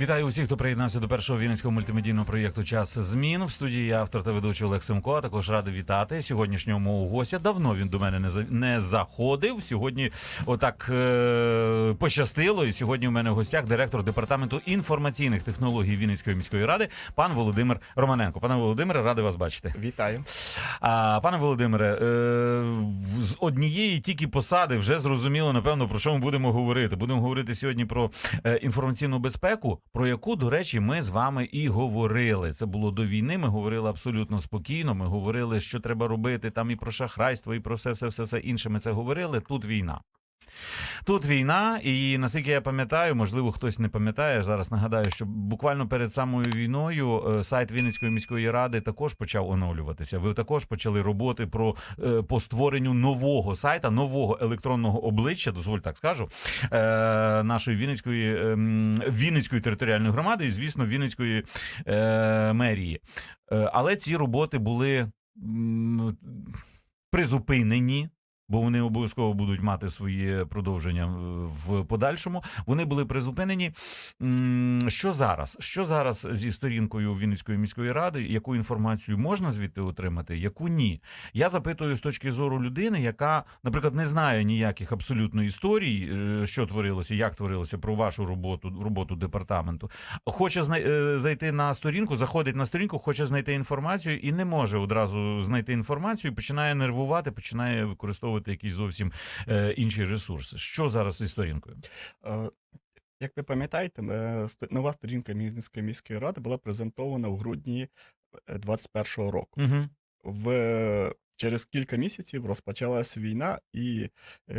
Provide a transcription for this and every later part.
Вітаю усіх, хто приєднався до першого вінницького мультимедійного проєкту Час змін в студії я, автор та ведучий Олег Семко. а Також радий вітати сьогоднішнього мого гостя. Давно він до мене не за- не заходив. Сьогодні отак е- пощастило. І сьогодні у мене в гостях директор департаменту інформаційних технологій Вінницької міської ради, пан Володимир Романенко. Пане Володимире, радий вас бачити. Вітаю. А пане Володимире, е, з однієї тільки посади вже зрозуміло, напевно, про що ми будемо говорити. Будемо говорити сьогодні про е, інформаційну безпеку, про яку, до речі, ми з вами і говорили. Це було до війни. Ми говорили абсолютно спокійно. Ми говорили, що треба робити там і про шахрайство, і про все, все, все, все інше. Ми це говорили. Тут війна. Тут війна, і наскільки я пам'ятаю, можливо, хтось не пам'ятає. Зараз нагадаю, що буквально перед самою війною е, сайт Вінницької міської ради також почав оновлюватися. Ви також почали роботи про е, по створенню нового сайта, нового електронного обличчя, дозволь так скажу, е, нашої Вінницької ем, Вінницької територіальної громади і, звісно, Вінницької мерії. Але ці роботи були призупинені. Бо вони обов'язково будуть мати своє продовження е, в подальшому. Вони були призупинені. Що зараз? Що зараз зі сторінкою Вінницької міської ради? Яку інформацію можна звідти отримати, яку ні? Я запитую з точки зору людини, яка, наприклад, не знає ніяких абсолютно історій, е, що творилося, як творилося про вашу роботу, роботу департаменту. Хоче е, зайти на сторінку, заходить на сторінку, хоче знайти інформацію і не може одразу знайти інформацію, починає нервувати, починає використовувати якісь зовсім е, інші ресурси. Що зараз зі сторінкою? Е, Як ви пам'ятаєте, е, нова сторінка Мінської міської ради була презентована в грудні 2021 року. Угу. В, через кілька місяців розпочалася війна, і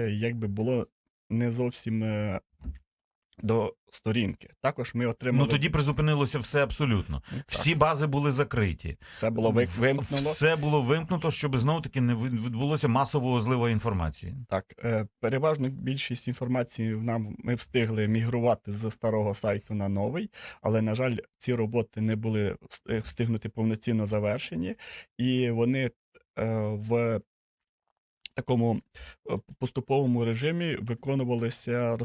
якби було не зовсім до сторінки. Також ми отримали Ну тоді призупинилося все абсолютно. Ну, так, Всі бази були закриті. все було ви- В- вимкнено. Все було вимкнуто, щоб знов таки не відбулося масового злива інформації. Так, е, переважно більшість інформації нам ми встигли мігрувати з старого сайту на новий, але, на жаль, ці роботи не були е, встигнуті повноцінно завершені, і вони е, в такому поступовому режимі виконувалися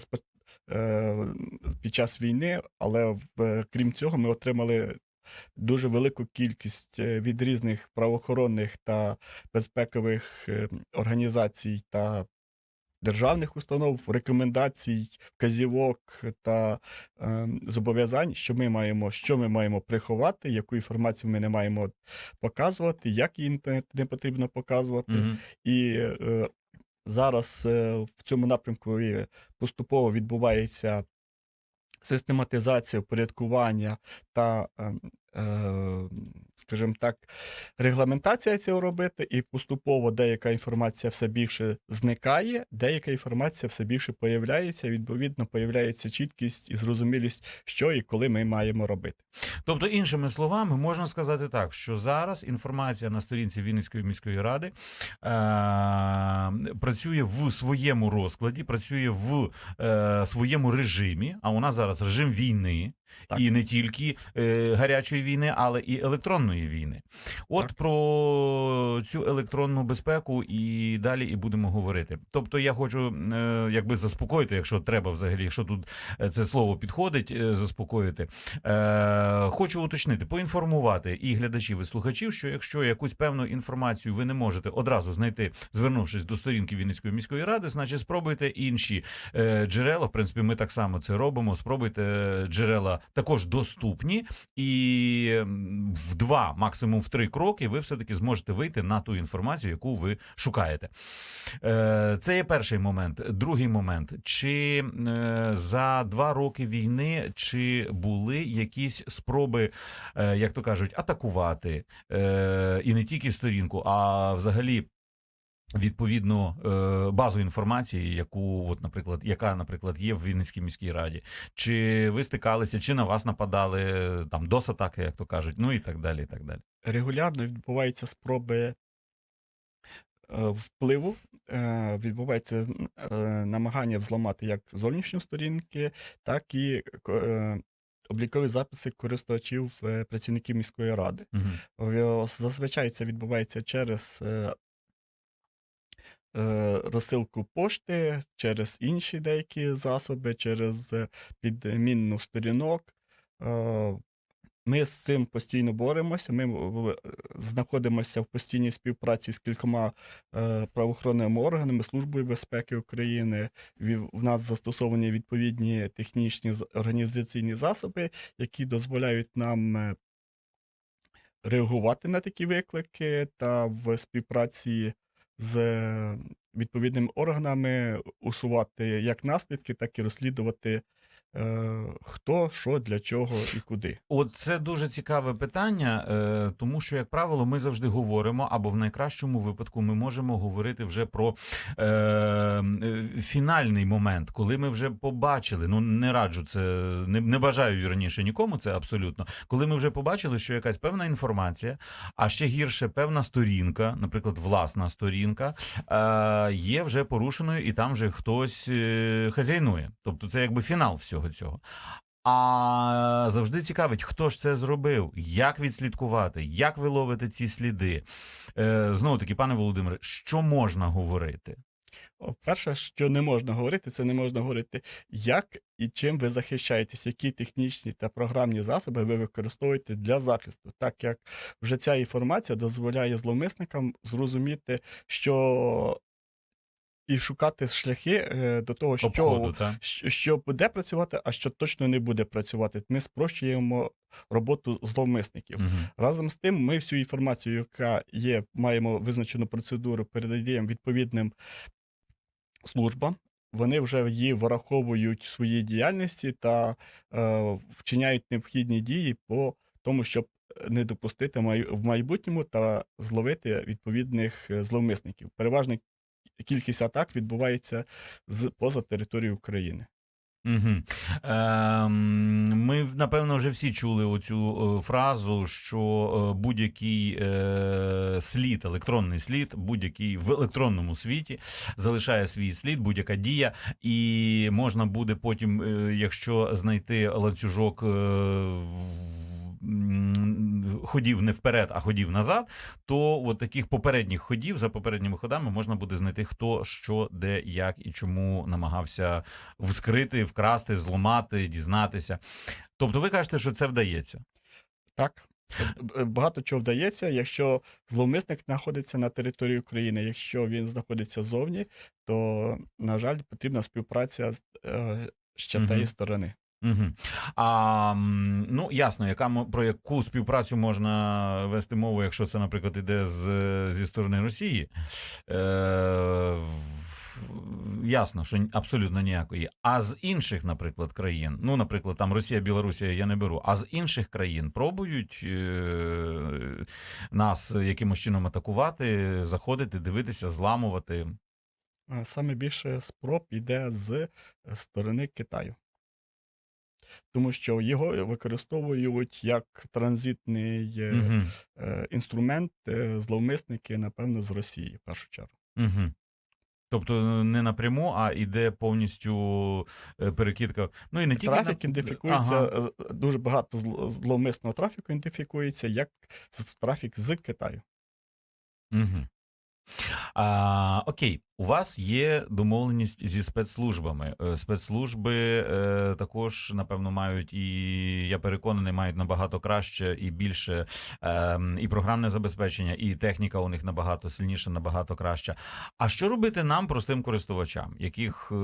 під час війни, але в, крім цього, ми отримали. Дуже велику кількість е, від різних правоохоронних та безпекових е, організацій та державних установ, рекомендацій, вказівок та е, зобов'язань, що ми маємо, що ми маємо приховати, яку інформацію ми не маємо показувати, як її не, потрібно показувати. Мгм. І е, зараз е, в цьому напрямку поступово відбувається систематизація, упорядкування та, е, е, скажімо так, регламентація цього робити, і поступово деяка інформація все більше зникає, деяка інформація все більше появляється. Відповідно, появляється чіткість і зрозумілість, що і коли ми маємо робити. Тобто, іншими словами, можна сказати так, що зараз інформація на сторінці Вінницької міської ради е- працює в своєму розкладі, працює в е- своєму режимі. А у нас зараз режим війни, Так. і не тільки е- гарячої війни, але і електронної війни. От Так. про цю електронну безпеку і далі і будемо говорити. Тобто, я хочу е- якби заспокоїти, якщо треба взагалі, якщо тут е, це слово підходить, е, заспокоїти. Хочу уточнити, поінформувати і глядачів, і слухачів, що якщо якусь певну інформацію ви не можете одразу знайти, звернувшись до сторінки Вінницької міської ради, значить спробуйте інші джерела. В принципі, ми так само це робимо. Спробуйте джерела також доступні, і в два, максимум в три кроки, ви все таки зможете вийти на ту інформацію, яку ви шукаєте. Е, Це є перший момент. Другий момент: чи е, за два роки війни чи були якісь спроби, е, як то кажуть, атакувати і не тільки сторінку, а взагалі. Відповідну е, базу інформації, яку, от, наприклад, яка, наприклад, є в Вінницькій міській раді, чи ви стикалися, чи на вас нападали там досатаки, як то кажуть, ну і так далі. і так далі. Регулярно відбуваються спроби е, впливу, е, відбувається намагання взламати як зовнішні сторінки, так і ко- облікові записи користувачів працівників міської ради. Угу. Зазвичай це відбувається через розсилку пошти, через інші деякі засоби, через е, підмінну сторінок. Е, Ми з цим постійно боремося. Ми знаходимося в постійній співпраці з кількома е, правоохоронними органами, Службою безпеки України. В нас застосовані відповідні технічні організаційні засоби, які дозволяють нам е, реагувати на такі виклики та в співпраці з відповідними органами усувати як наслідки, так і розслідувати хто, що, для чого і куди. От це дуже цікаве питання, е, тому що, як правило, ми завжди говоримо, або в найкращому випадку ми можемо говорити вже про е, е, фінальний момент, коли ми вже побачили. Ну не раджу це, не, не бажаю вірніше нікому. Це абсолютно. Коли ми вже побачили, що якась певна інформація, а ще гірше певна сторінка, наприклад, власна сторінка, е, є вже порушеною, і там вже хтось е, хазяйнує. Тобто, це якби фінал всього цього. А завжди цікавить, хто ж це зробив, як відслідкувати, як ви ловите ці сліди. Е, знову таки, пане Володимире, що можна говорити? Перше, що не можна говорити, це не можна говорити, як і чим ви захищаєтесь, які технічні та програмні засоби ви використовуєте для захисту, так як вже ця інформація дозволяє зловмисникам зрозуміти, що і шукати шляхи е, до того, що Обходу, що що буде працювати, а що точно не буде працювати. Ми спрощуємо роботу зловмисників. Угу. Разом з тим, ми всю інформацію, яка є, маємо визначену процедуру, передаємо відповідним службам. Вони вже її враховують в своїй діяльності та е, вчиняють необхідні дії по тому, щоб не допустити в майбутньому та зловити відповідних е, зловмисників. Переважна кількість атак відбувається з поза територією України. Угу. Ми напевно вже всі чули оцю е, фразу, що е, будь-який е, слід, електронний слід, будь-який в електронному світі залишає свій слід, будь-яка дія, і можна буде потім, якщо знайти ланцюжок. В- Ходів не вперед, а ходів назад, то от таких попередніх ходів за попередніми ходами можна буде знайти хто, що, де, як і чому намагався вскрити, вкрасти, зламати, дізнатися. Тобто, ви кажете, що це вдається. Так. Е, Багато чого вдається, якщо зловмисник знаходиться на території України. Якщо він знаходиться зовні, то, на жаль, потрібна співпраця з, е, ще тієї сторони. Угу. А ну ясно, яка про яку співпрацю можна вести мову, якщо це, наприклад, іде з, зі сторони Росії. Е, ясно, що абсолютно ніякої. А з інших, наприклад, країн, ну, наприклад, там Росія, Білорусія я не беру. А з інших країн пробують е, нас якимось чином атакувати, заходити, дивитися, зламувати. Е, Саме більше спроб йде з сторони Китаю. Тому що його використовують як транзитний Угу. інструмент е, зловмисники, напевно, з Росії, в першу чергу. Угу. Тобто не напряму, а іде повністю перекидка. Ну і не тільки Трафік на... ідентифікується, Ага. дуже багато зловмисного трафіку ідентифікується як трафік з Китаю. Угу. А, окей, у вас є домовленість зі спецслужбами. Е, Спецслужби е, також, напевно, мають і я переконаний, мають набагато краще і більше е, і програмне забезпечення, і техніка у них набагато сильніша, набагато краща. А що робити нам, простим користувачам, яких е,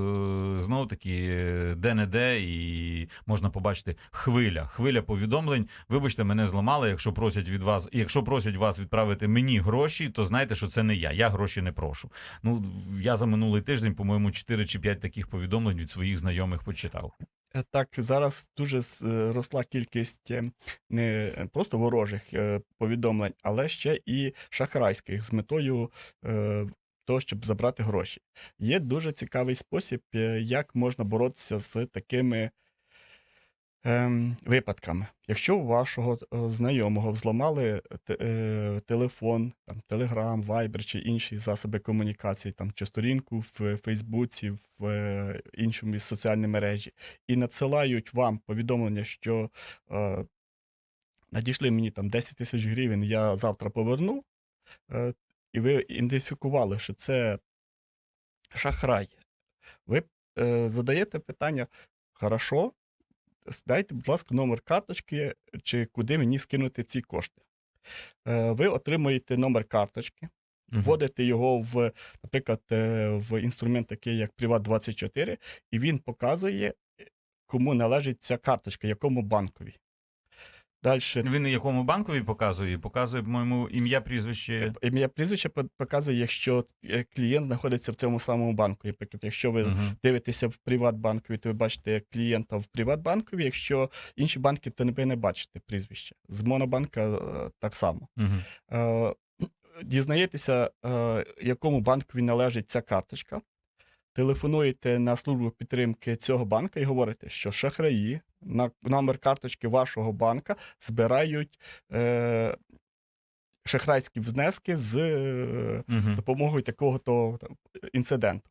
знову таки де-не-де, і можна побачити хвиля, хвиля повідомлень. Вибачте, мене зламали. Якщо просять від вас, якщо просять вас відправити мені гроші, то знайте, що це не я. Я гроші не прошу. Ну я за минулий тиждень, по-моєму, 4 чи 5 таких повідомлень від своїх знайомих почитав. Е, Так, зараз дуже зросла кількість е, не просто ворожих е, повідомлень, але ще і шахрайських з метою е, того, щоб забрати гроші. Є дуже цікавий спосіб, е, як можна боротися з такими випадками. Якщо у вашого е, знайомого взламали е, телефон, там, Telegram, Viber чи інші засоби комунікації, там, чи сторінку в Фейсбуці, в е, іншому соціальній мережі, і надсилають вам повідомлення, що надійшли мені там 10 тисяч гривень, я завтра поверну, і ви ідентифікували, що це шахрай, ви задаєте питання: хорошо, дайте, будь ласка, номер карточки, чи куди мені скинути ці кошти. Е, Ви отримуєте номер карточки, вводите його в, наприклад, е, в інструмент, такий як Приват24, і він показує, кому належить ця карточка, якому банкові. Далі Він якому банкові показує? Показує, по-моєму, ім'я, прізвище. ім'я прізвище показує, якщо е, клієнт знаходиться в цьому самому банку. Наприклад, якщо ви Мгм. дивитеся в Приватбанкові, то ви бачите клієнта в Приватбанкові. Якщо інші банки, то ви не бачите прізвище. З Монобанка е, так само. Мгм. Е, Дізнаєтеся, е, якому банкові належить ця карточка. Телефонуєте на службу підтримки цього банка і говорите, що шахраї на номер карточки вашого банка збирають е, шахрайські внески з е, Мгм. допомогою такого то інциденту.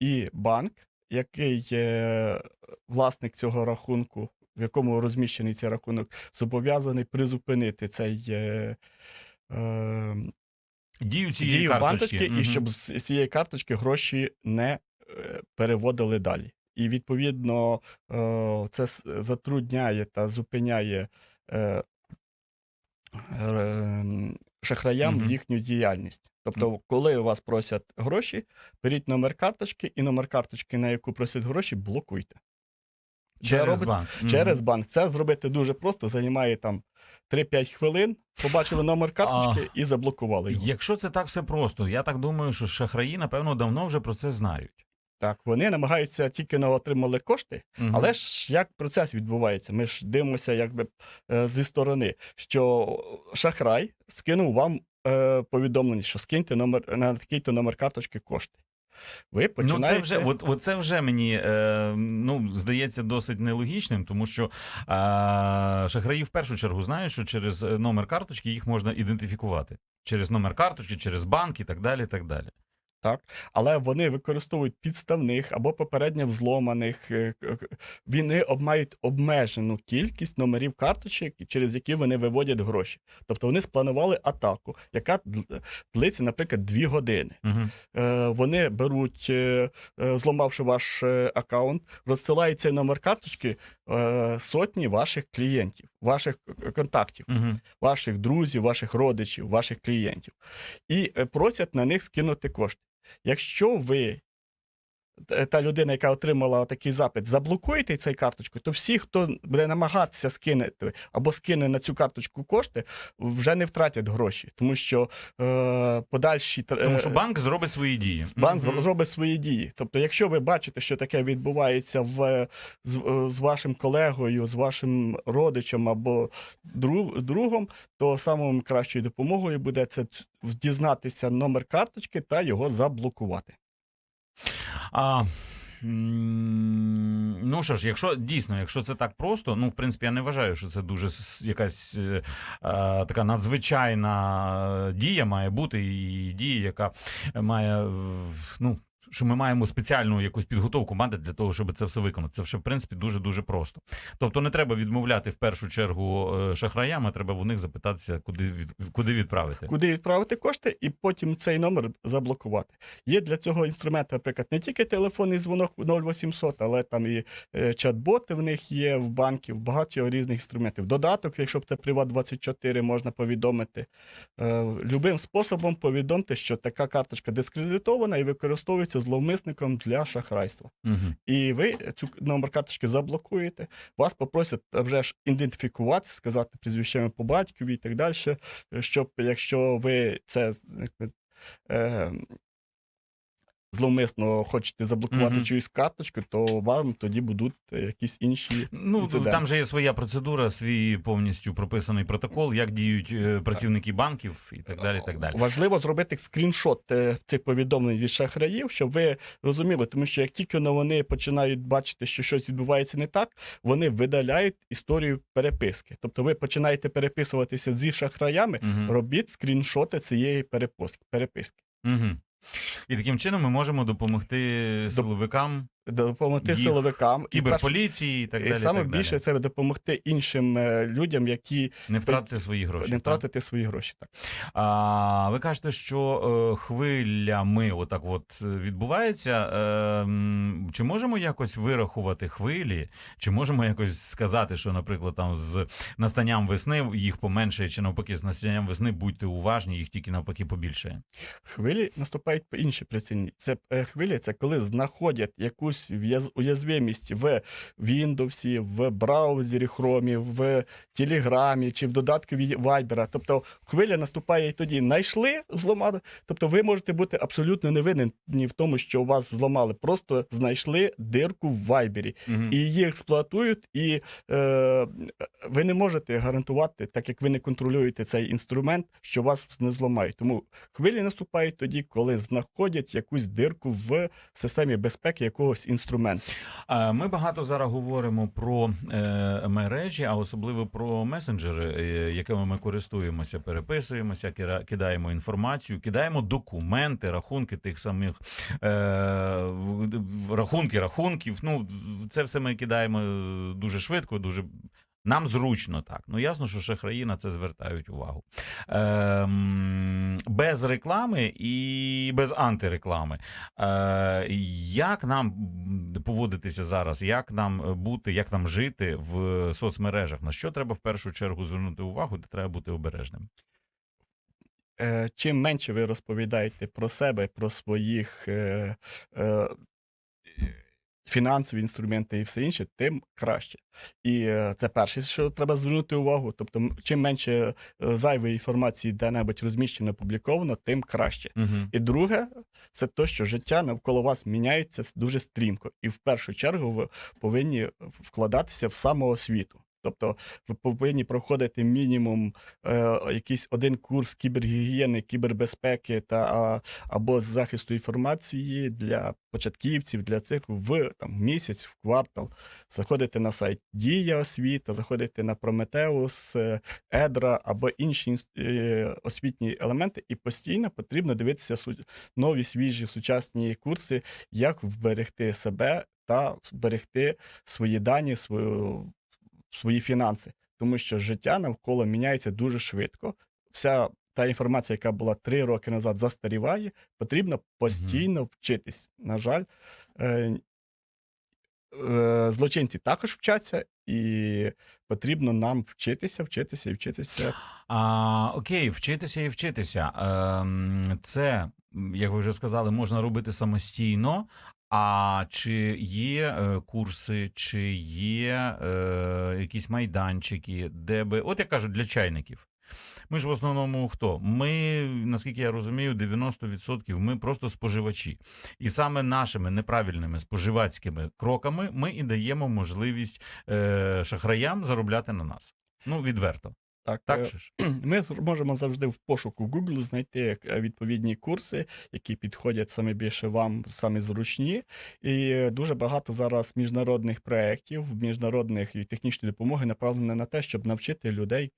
І банк, який е, власник цього рахунку, в якому розміщений цей рахунок, зобов'язаний призупинити цей е, е, Дію цієї дію карточки. карточки, Мгм. і щоб з цієї карточки гроші не е, переводили далі. І відповідно е, це затрудняє та зупиняє е, е, шахраям Мгм. їхню діяльність. Тобто, коли у вас просять гроші, беріть номер карточки, і номер карточки, на яку просять гроші, блокуйте. Це Через робиться банк. Через банк. Це зробити дуже просто, займає там 3-5 хвилин, побачили номер карточки і заблокували його. Якщо це так все просто, я так думаю, що шахраї, напевно, давно вже про це знають. Так, вони намагаються тільки не отримали кошти, Мгм. але ж як процес відбувається? Ми ж дивимося якби е, зі сторони, що шахрай скинув вам е, повідомлення, що скиньте номер на такий-то номер карточки кошти. Ви починаєте... Ну, це вже, от, от це вже мені е, ну, здається досить нелогічним, тому що е, шахраї в першу чергу знають, що через номер карточки їх можна ідентифікувати. Через номер карточки, через банк і так далі. І так далі. Так, але вони використовують підставних або попередньо взломаних. е, Вони мають обмежену кількість номерів карточок, через які вони виводять гроші. Тобто вони спланували атаку, яка длиться, наприклад, дві години. Угу. Вони беруть, е, зламавши ваш аккаунт, розсилають цей номер карточки е, сотні ваших клієнтів, ваших е, контактів, Угу. ваших друзів, ваших родичів, ваших клієнтів, і е, просять на них скинути кошти. Якщо ви, та людина, яка отримала такий запит, заблокуєте цей карточку, то всі, хто буде намагатися скинути або скине на цю карточку кошти, вже не втратять гроші, тому що е, подальші Тому е, що банк зробить свої дії. Банк Мгм. зробить свої дії. Тобто, якщо ви бачите, що таке відбувається в, з, е, з вашим колегою, з вашим родичем або друг, другом, то самою кращою допомогою буде це дізнатися номер карточки та його заблокувати. А, ну що ж, якщо дійсно, якщо це так просто, ну в принципі, я не вважаю, що це дуже якась е, е, така надзвичайна дія має бути, і дія, яка має е, ну. Що ми маємо спеціальну якусь підготовку мати для того, щоб це все виконати. Це вже в принципі дуже дуже просто. Тобто не треба відмовляти в першу чергу е, шахраям, а треба в них запитатися, куди від куди відправити. Куди відправити кошти, і потім цей номер заблокувати. Є для цього інструмент, наприклад, не тільки телефонний дзвонок 0800, але там і е, чат-боти в них є в банків, багато різних інструментів. Додаток, якщо б це Приват24, можна повідомити. Е, любим способом повідомте, що така карточка дискредитована і використовується зловмисником для шахрайства. Угу. І ви цю номер карточки заблокуєте. Вас попросять вже ж ідентифікуватися, сказати прізвищами по батькові і так далі. Щоб якщо ви це е, зловмисно хочете заблокувати Мгм. чиюсь карточку, то вам тоді будуть е, якісь інші. Ну інцидент. там же є своя процедура, свій повністю прописаний протокол, як діють е, працівники банків і так далі. так далі. Важливо зробити скріншот е, цих повідомлень від шахраїв, щоб ви розуміли, тому що як тільки вони починають бачити, що щось відбувається не так, вони видаляють історію переписки. Тобто ви починаєте переписуватися зі шахраями, Мгм. робіть скріншоти цієї переписки. переписки. Угу. І таким чином ми можемо допомогти силовикам допомогти Їх силовикам. Кіберполіції і так і далі. саме так більше далі. це допомогти іншим е, людям, які Не втратити свої гроші. не так? свої гроші. Так. А, ви кажете, що е, хвилями отак от е, відбувається. Е, чи можемо якось вирахувати хвилі? Чи можемо якось сказати, що, наприклад, там з настанням весни їх поменшає, чи навпаки, з настанням весни будьте уважні, їх тільки навпаки побільшає? Хвилі наступають по іншій причині. Це е, хвилі, це коли знаходять якусь в'яз- уязвимість в Windows, в браузері Chrome, в Телеграмі чи в додатку від Viber. Тобто хвиля наступає і тоді. Найшли зламали. Тобто ви можете бути абсолютно невинні в тому, що у вас взламали. Просто знайшли дирку в Viber. Мгм. і її експлуатують, і е, ви не можете гарантувати, так як ви не контролюєте цей інструмент, що вас не зламають. Тому хвилі наступають тоді, коли знаходять якусь дирку в системі безпеки якогось інструменту. А, Ми багато зараз говоримо про е, мережі, а особливо про месенджери, е, якими ми користуємося, переписуємося, кидаємо інформацію, кидаємо документи, рахунки тих самих е, рахунки рахунків. Ну це все ми кидаємо дуже швидко, дуже. Нам зручно так. Ну ясно, що шахраї на це звертають увагу. Ем, без реклами і без антиреклами. Е, як нам поводитися зараз? Як нам бути, як нам жити в соцмережах? На що треба в першу чергу звернути увагу, де треба бути обережним? Е, чим менше ви розповідаєте про себе, про своїх е, е, фінансові інструменти і все інше, тим краще. І е, це перше, що треба звернути увагу. Тобто, чим менше е, зайвої інформації де-небудь розміщено, опубліковано, тим краще. Угу. І друге, це те, що життя навколо вас міняється дуже стрімко. І в першу чергу ви повинні вкладатися в самоосвіту. Тобто ви повинні проходити мінімум е, якийсь один курс кібергігієни, кібербезпеки та або захисту інформації для початківців, для цих в там, місяць, в квартал. Заходите на сайт Дія освіта, заходите на Прометеус, е, Едра або інші е, освітні елементи, і постійно потрібно дивитися нові свіжі сучасні курси, як вберегти себе та вберегти свої дані, свою, свої фінанси. Тому що життя навколо міняється дуже швидко. Вся та інформація, яка була три роки назад, застаріває, потрібно постійно вчитись. На жаль, е, е, злочинці також вчаться, і потрібно нам вчитися, вчитися і вчитися. А, окей, вчитися і вчитися. Ем, це, як ви вже сказали, можна робити самостійно. А чи є е, курси, чи є е, якісь майданчики, де би. От я кажу, для чайників. Ми ж в основному хто? Ми, наскільки я розумію, 90% ми просто споживачі. І саме нашими неправильними споживацькими кроками ми і даємо можливість е, шахраям заробляти на нас. Ну, відверто. Так, Так е, же ж? Ми можемо завжди в пошуку Google знайти е, відповідні курси, які підходять саме більше вам, самі зручні. І е, дуже багато зараз міжнародних проєктів, міжнародних і технічної допомоги направлено на те, щоб навчити людей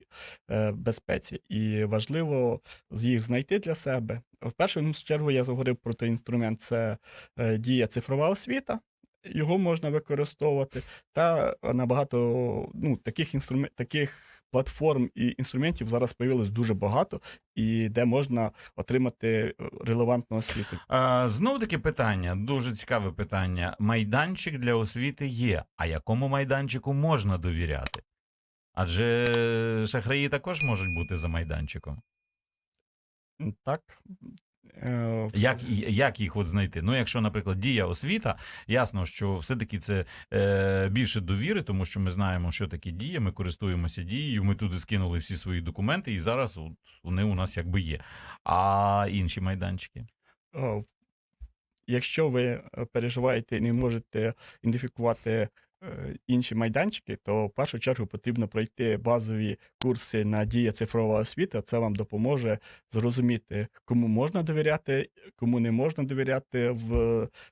е, безпеці. І важливо їх знайти для себе. В першу чергу я заговорив про той інструмент: це е, дія цифрова освіта. Його можна використовувати, та набагато ну, таких інструмент, таких платформ і інструментів зараз появилось дуже багато, і де можна отримати е, релевантну освіту. Знову таки питання, дуже цікаве питання. Майданчик для освіти є. А якому майданчику можна довіряти? Адже шахраї також можуть бути за майданчиком. Так. Е, Як, як їх от знайти? Ну, якщо, наприклад, дія освіта, ясно, що все-таки це е, більше довіри, тому що ми знаємо, що таке дія, ми користуємося дією, ми туди скинули всі свої документи, і зараз от вони у нас якби є. А інші майданчики. Якщо ви е, переживаєте і не можете ідентифікувати е, інші майданчики, то в першу чергу потрібно пройти базові курси на дія цифрова освіта. Це вам допоможе зрозуміти, кому можна довіряти, кому не можна довіряти в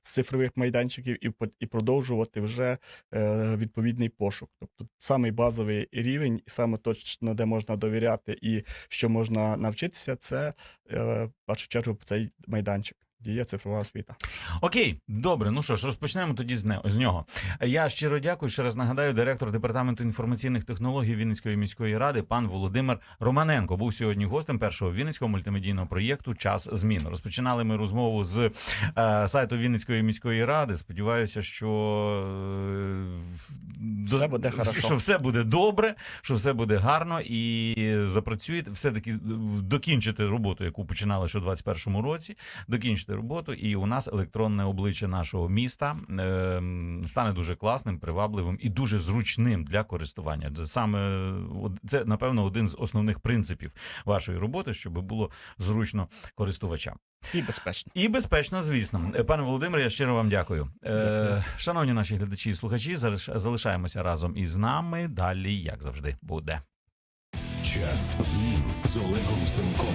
з цифрових майданчиків, і і продовжувати вже е, відповідний пошук. Тобто самий базовий рівень, і саме точно, де можна довіряти, і що можна навчитися, це е, в першу чергу цей майданчик. Діє цифрова освіта. Окей, добре. Ну що ж, розпочнемо тоді з, не, з нього. Я щиро дякую. Ще раз нагадаю, директор департаменту інформаційних технологій Вінницької міської ради, пан Володимир Романенко, був сьогодні гостем першого вінницького мультимедійного проєкту Час змін. Розпочинали ми розмову з е, сайту Вінницької міської ради. Сподіваюся, що, е, Все буде хорошо. що все буде добре, що все буде гарно і запрацюєте. Все таки докінчити роботу, яку починали ще у 2021 році. Докінчити роботу, і у нас електронне обличчя нашого міста е, стане дуже класним, привабливим і дуже зручним для користування. Саме це напевно один з основних принципів вашої роботи, щоб було зручно користувачам. І безпечно. І безпечно, звісно. Е, Пане Володимире, я щиро вам дякую. Е, Дякую. шановні наші глядачі і слухачі, залиш- залишаємося разом із нами. Далі, як завжди, буде. Час змін з Олегом Семком.